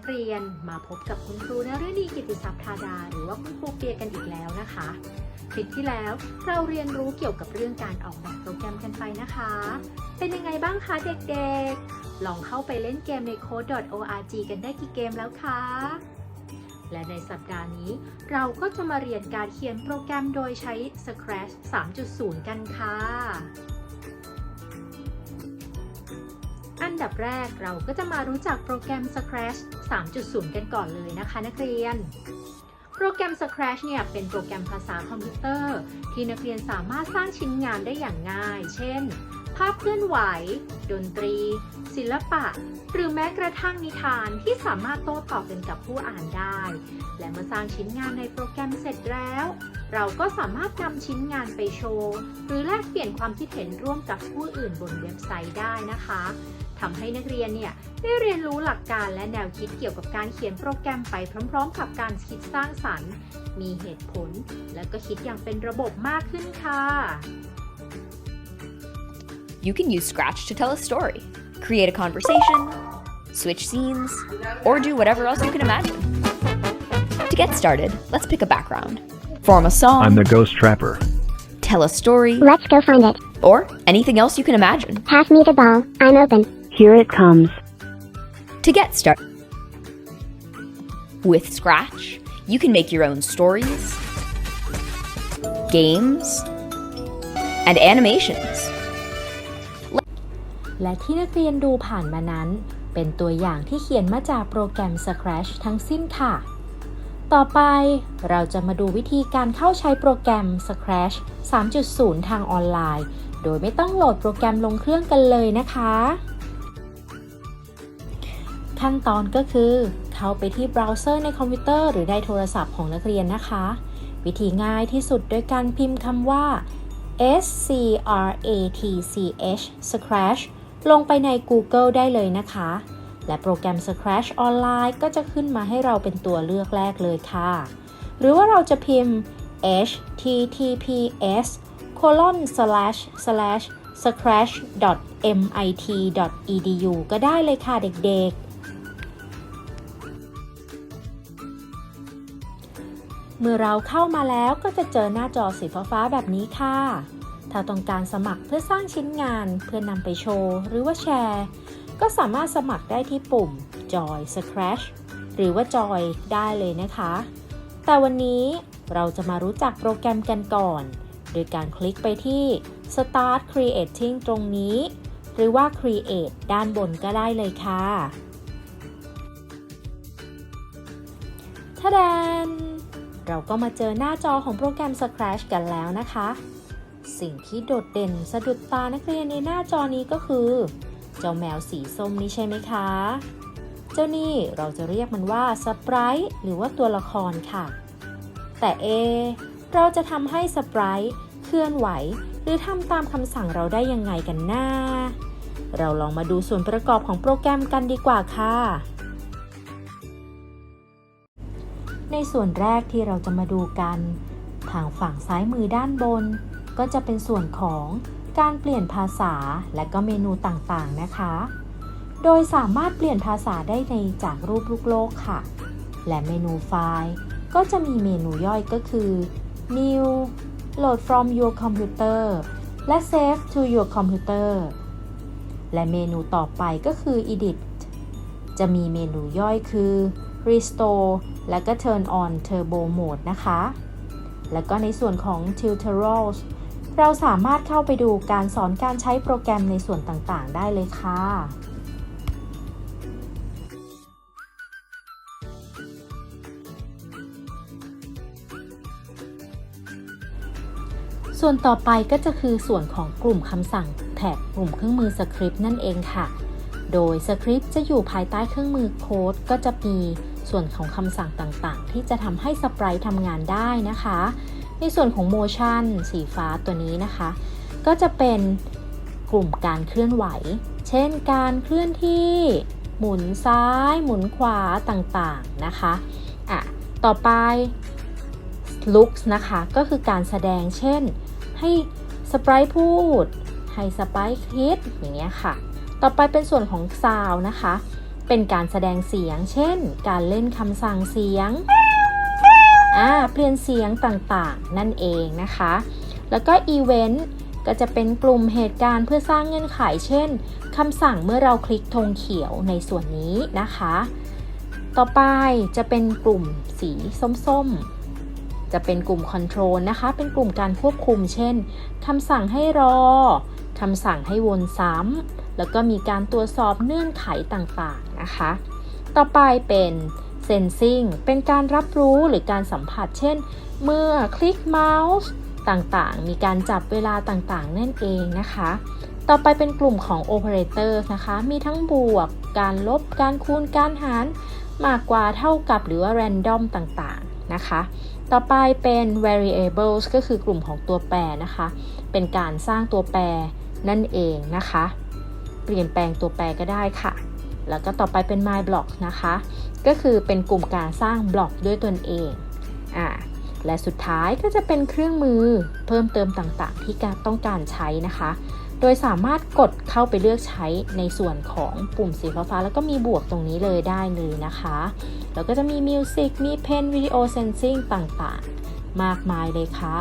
ักเรียน มาพบกับคุณครูนฤดีกิติศัพย์ธาดา หรือว่าคุณครูเปียกันอีกแล้วนะคะ คลิปที่แล้วเราเรียนรู้เกี่ยวกับเรื่องการออกแบบโปรแกรมกันไปนะคะ เป็นยังไงบ้างคะเด็กๆ ลองเข้าไปเล่นเกมใน code.org กันได้กี่เกมแล้วคะ และในสัปดาห์นี้เราก็จะมาเรียนการเขียนโปรแกรมโดยใช้ Scratch 3.0 กันค่ะ ดับแรกเราก็จะมารู้จักโปรแกรม Scratch 3.0 กันก่อนเลยนะคะนักเรียน โปรแกรม Scratch เนี่ยเป็นโปรแกรมภาษาคอมพิวเตอร์ ที่นักเรียนสามารถสร้างชิ้นงานได้อย่างง่าย เช่น ภาพเคลื่อนไหว ดนตรี ศิลปะ หรือแม้กระทั่งนิทานที่สามารถโต้ตอบกันกับผู้อ่านได้ และเมื่อสร้างชิ้นงานในโปรแกรมเสร็จแล้ว เราก็สามารถนำชิ้นงานไปโชว์ หรือแลกเปลี่ยนความคิดเห็นร่วมกับผู้อื่นบนเว็บไซต์ได้นะคะ ทำให้นักเรียนเนี่ยได้เรียนรู้หลักการและแนวคิดเกี่ยวกับการเขียนโปรแกรมไปพร้อม ๆ กับการคิดสร้างสรรค์ มีเหตุผล และก็คิดอย่างเป็นระบบมากขึ้นค่ะ You can use Scratch to tell a story, create a conversation, switch scenes, or do whatever else you can imagine. To get started, let's pick a background. Form a song, I'm the ghost trapper. tell a story, Let's go find it. or anything else you can imagine. Pass me the ball. I'm open. Here it comes. To get started, with Scratch, you can make your own stories, games, and animations. และที่นักเรียนดูผ่านมานั้น เป็นตัวอย่างที่เขียนมาจากโปรแกรม Scratch ทั้งสิ้นค่ะ ต่อไปเราจะมาดูวิธีการเข้าใช้โปรแกรม Scratch 3.0 ทางออนไลน์ โดยไม่ต้องโหลดโปรแกรมลงเครื่องกันเลยนะคะ ขั้นตอนก็คือ เข้าไปที่เบราว์เซอร์ในคอมพิวเตอร์หรือในโทรศัพท์ของนักเรียนนะคะ วิธีง่ายที่สุดโดยการพิมพ์คำว่า S C R A T C H Scratch ลงไปใน Google ได้เลยนะคะ และโปรแกรม Scratch ออนไลน์ก็จะขึ้นมาให้เราเป็นตัวเลือกแรกเลยค่ะ หรือว่าเราจะพิมพ์ https colon slash slash scratch mit edu ก็ได้เลยค่ะเด็กๆ เมื่อเราเข้ามาแล้วก็จะเจอหน้าจอสีฟ้าๆแบบนี้ค่ะ ถ้าต้องการสมัครเพื่อสร้างชิ้นงานเพื่อนำไปโชว์ หรือว่าแชร์ ก็สามารถสมัครได้ที่ปุ่ม Joy Scratch หรือว่า Joy ได้เลยนะคะ แต่วันนี้เราจะมารู้จักโปรแกรมกันก่อน โดยการคลิกไปที่ Start Creating ตรงนี้ หรือว่า Create ด้านบนก็ได้เลยค่ะทะแดน เราก็มาเจอหน้าจอของโปรแกรม Scratch กันแล้วนะคะ สิ่งที่โดดเด่นสะดุดตานักเรียนในหน้าจอนี้ก็คือ เจ้าแมวสีส้มนี้ใช่ไหมคะ เจ้านี่เราจะเรียกมันว่าสปรท์หรือว่าตัวละครค่ะ แต่เอ เราจะทำให้สปรท์เคลื่อนไหว หรือทำตามคำสั่งเราได้ยังไงกันน้า เราลองมาดูส่วนประกอบของโปรแกรมกันดีกว่าค่ะ ในส่วนแรกที่เราจะมาดูกัน ทางฝั่งซ้ายมือด้านบน ก็จะเป็นส่วนของการเปลี่ยนภาษาและก็เมนูต่างๆนะคะ โดยสามารถเปลี่ยนภาษาได้ในจากรูปลูกโลกค่ะ และเมนูไฟล์ก็จะมีเมนูย่อยก็คือ new load from your computer และ save to your computer และเมนูต่อไปก็คือ edit จะมีเมนูย่อยคือ restore และก็ turn on turbo mode นะคะ แล้วก็ในส่วนของ tutorials เราสามารถเข้าไปดูการสอนการใช้โปรแกรมในส่วนต่างๆ ได้เลยค่ะส่วนต่อไปก็จะคือส่วนของกลุ่มคำสั่งแท็กกลุ่มเครื่องมือสคริปต์นั่นเองค่ะ โดยสคริปต์จะอยู่ภายใต้เครื่องมือโค้ดก็จะมี ส่วนของคำสั่งต่างๆ ที่จะทำให้สปรายทำงานได้นะคะ ในส่วนของ motion สีฟ้าตัวนี้นะคะ ก็จะเป็นกลุ่มการเคลื่อนไหว เช่นการเคลื่อนที่หมุนซ้าย หมุนขวาต่างๆนะคะอะต่อไป looks นะคะ ก็คือการแสดงเช่น ให้สไปร์พูด ให้สไปร์คิดอย่างเงี้ยค่ะ ต่อไปเป็นส่วนของ sound นะคะ เป็นการแสดงเสียง เช่น การเล่นคำสั่งเสียงอ่าเปลี่ยนเสียงต่างๆ นั่นเองนะคะ แล้วก็อีเวนต์ก็จะเป็นกลุ่มเหตุการณ์เพื่อสร้างเงื่อนไข เช่นคำสั่งเมื่อเราคลิกธงเขียวในส่วนนี้นะคะ ต่อไปจะเป็นกลุ่มสีส้มๆ จะเป็นกลุ่ม Control นะคะ เป็นกลุ่มการควบคุม เช่นคำสั่งให้รอคำสั่งให้วนซ้ำแล้วก็มีการตรวจสอบเงื่อนไขต่างๆนะคะ ต่อไปเป็น Sensing เป็นการรับรู้หรือการสัมผัส เช่น เมื่อคลิกเมาส์ต่างๆ มีการจับเวลาต่างๆ นั่นเองนะคะ ต่อไปเป็นกลุ่มของ Operator นะคะ มีทั้งบวก การลบ การคูณ การหาร มากกว่าเท่ากับหรือว่า random ต่างๆ นะคะ ต่อไปเป็น variables ก็คือกลุ่มของตัวแปรนะคะ เป็นการสร้างตัวแปรนั่นเองนะคะ ปลี่ยนแปลงตัวแปรก็ได้ค่ะ แล้วก็ต่อไปเป็น my block นะคะ ก็คือเป็นกลุ่มการสร้างบล็อกด้วยตนเองอ่าและสุดท้ายก็จะเป็นเครื่องมือเพิ่มเติมต่างๆ ที่การต้องการใช้นะคะ โดยสามารถกดเข้าไปเลือกใช้ในส่วนของปุ่มสีฟ้าๆแล้วก็มีบวกตรงนี้เลยได้เลยนะคะ แล้วก็จะมีมิวสิกมีเพนวิดีโอเซนซิงต่างๆ มากมายเลยค่ะ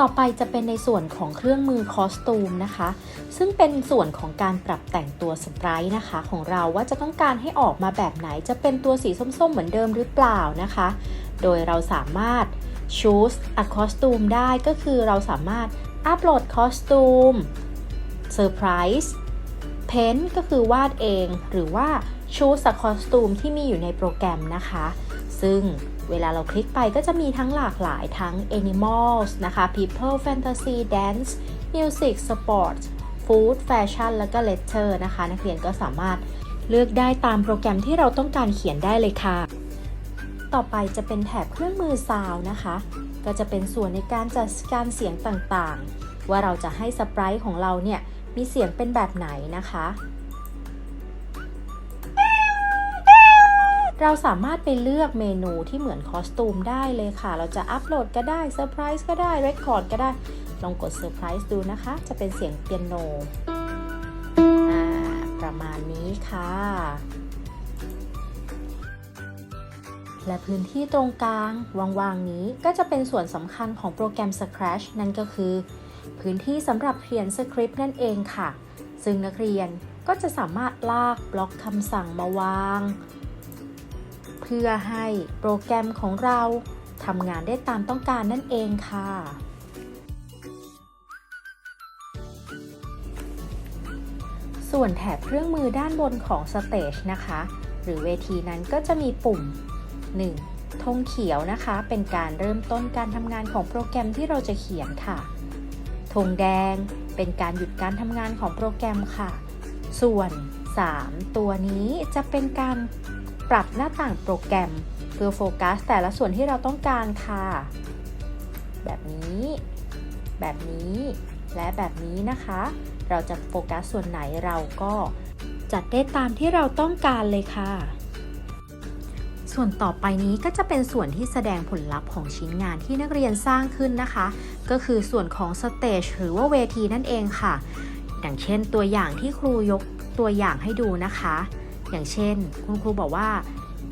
ต่อไปจะเป็นในส่วนของเครื่องมือคอสตูมนะคะ ซึ่งเป็นส่วนของการปรับแต่งตัวสไตร์นะคะ ของเราว่าจะต้องการให้ออกมาแบบไหนจะเป็นตัวสีส้มๆ เหมือนเดิมหรือเปล่านะคะ โดยเราสามารถ choose a costume ได้ก็คือเราสามารถอัปโหลดคอสตูม surprise paint ก็คือวาดเอง หรือว่า choose a costume ที่มีอยู่ในโปรแกรมนะคะ ซึ่ง เวลาเราคลิกไปก็จะมีทั้งหลากหลายทั้ง animals นะคะ people fantasy dance music sport food fashion แล้วก็ letter นะคะ นักเรียนก็สามารถเลือกได้ตามโปรแกรมที่เราต้องการเขียนได้เลยค่ะ ต่อไปจะเป็นแถบเครื่องมือซาวนะคะ ก็จะเป็นส่วนในการจัดการเสียงต่างๆ ว่าเราจะให้สปรายของเราเนี่ยมีเสียงเป็นแบบไหนนะคะ เราสามารถไปเลือกเมนูที่เหมือนคอสตูมได้เลยค่ะ เราจะอัปโหลดก็ได้เซอร์ไพรส์ก็ได้เรคคอร์ดก็ได้ ลองกดเซอร์ไพรส์ดูนะคะ จะเป็นเสียงเปียโนประมาณนี้ค่ะ และพื้นที่ตรงกลางว่างๆนี้ก็จะเป็นส่วนสำคัญของโปรแกรม Scratch นั่นก็คือ พื้นที่สำหรับเขียนสคริปต์นั่นเองค่ะ ซึ่งนักเรียนก็จะสามารถลากบล็อกคำสั่งมาวาง เพื่อให้โปรแกรมของเราทำงานได้ตามต้องการนั่นเองค่ะ ส่วนแถบเครื่องมือด้านบนของ Stage นะคะ หรือเวทีนั้นก็จะมีปุ่ม 1. ธงเขียวนะคะ เป็นการเริ่มต้นการทำงานของโปรแกรมที่เราจะเขียนค่ะ ธงแดงเป็นการหยุดการทำงานของโปรแกรมค่ะ ส่วน 3 ตัวนี้จะเป็นการ ปรับหน้าต่างโปรแกรม เพื่อโฟกัสแต่ละส่วนที่เราต้องการค่ะ แบบนี้ แบบนี้ และแบบนี้นะคะ เราจะโฟกัสส่วนไหนเราก็จัดได้ตามที่เราต้องการเลยค่ะ ส่วนต่อไปนี้ก็จะเป็นส่วนที่แสดงผลลัพธ์ของชิ้นงานที่นักเรียนสร้างขึ้นนะคะ ก็คือส่วนของสเตจหรือว่าเวทีนั่นเองค่ะ อย่างเช่นตัวอย่างที่ครูยกตัวอย่างให้ดูนะคะ อย่างเช่น คุณครูบอกว่า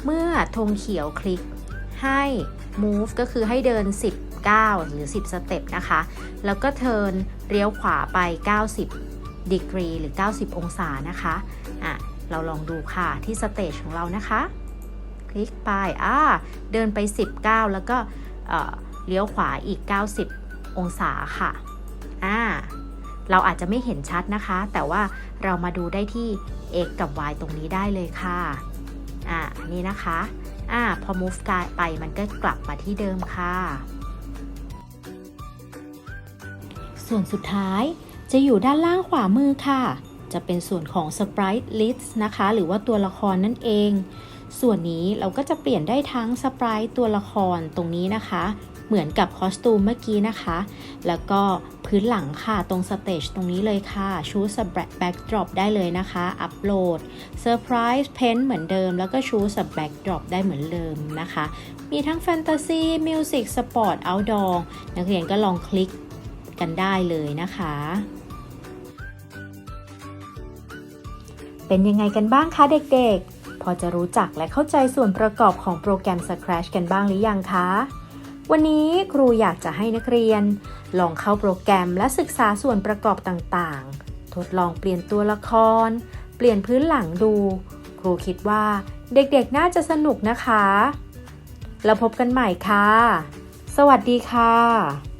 เมื่อธงเขียวคลิกให้ move ก็คือให้เดิน 10 9 หรือ 10 สเต็ปนะคะ แล้วก็เทิร์นเลี้ยวขวาไป 90ดีกรีหรือ 90 องศานะคะอะเราลองดูค่ะที่สเตจของเรานะคะ คลิกไปอ่าเดินไป 19 แล้วก็เอ่อเลี้ยวขวาอีก 90 องศาค่ะอ่า เราอาจจะไม่เห็นชัดนะคะ แต่ว่าเรามาดูได้ที่ x กับ y ตรงนี้ได้เลยค่ะ อ่านี่นะคะอ่าพอ move กายไปมันก็กลับมาที่เดิมค่ะ ส่วนสุดท้ายจะอยู่ด้านล่างขวามือค่ะ จะเป็นส่วนของ sprite list นะคะ หรือว่าตัวละครนั่นเอง ส่วนนี้เราก็จะเปลี่ยนได้ทั้ง sprite ตัวละครตรงนี้นะคะ เหมือนกับคอสตูมเมื่อกี้นะคะ แล้วก็ พื้นหลังค่ะ ตรงสเตจตรงนี้เลยค่ะ ชูสแบ็กดรอปได้เลยนะคะ อัปโหลดเซอร์ไพรส์เพนเหมือนเดิม แล้วก็ชูสแบ็กดรอปได้เหมือนเดิมนะคะ มีทั้งแฟนตาซีมิวสิกสปอร์ตเอาท์ดอร์นักเรียนก็ลองคลิกกันได้เลยนะคะ เป็นยังไงกันบ้างคะเด็กๆ พอจะรู้จักและเข้าใจส่วนประกอบของโปรแกรม Scratch กันบ้างหรือยังคะ วันนี้ครูอยากจะให้นักเรียน ลองเข้าโปรแกรมและศึกษาส่วนประกอบต่างๆ ทดลองเปลี่ยนตัวละคร เปลี่ยนพื้นหลังดู ครูคิดว่าเด็กๆน่าจะสนุกนะคะ แล้วพบกันใหม่ค่ะ สวัสดีค่ะ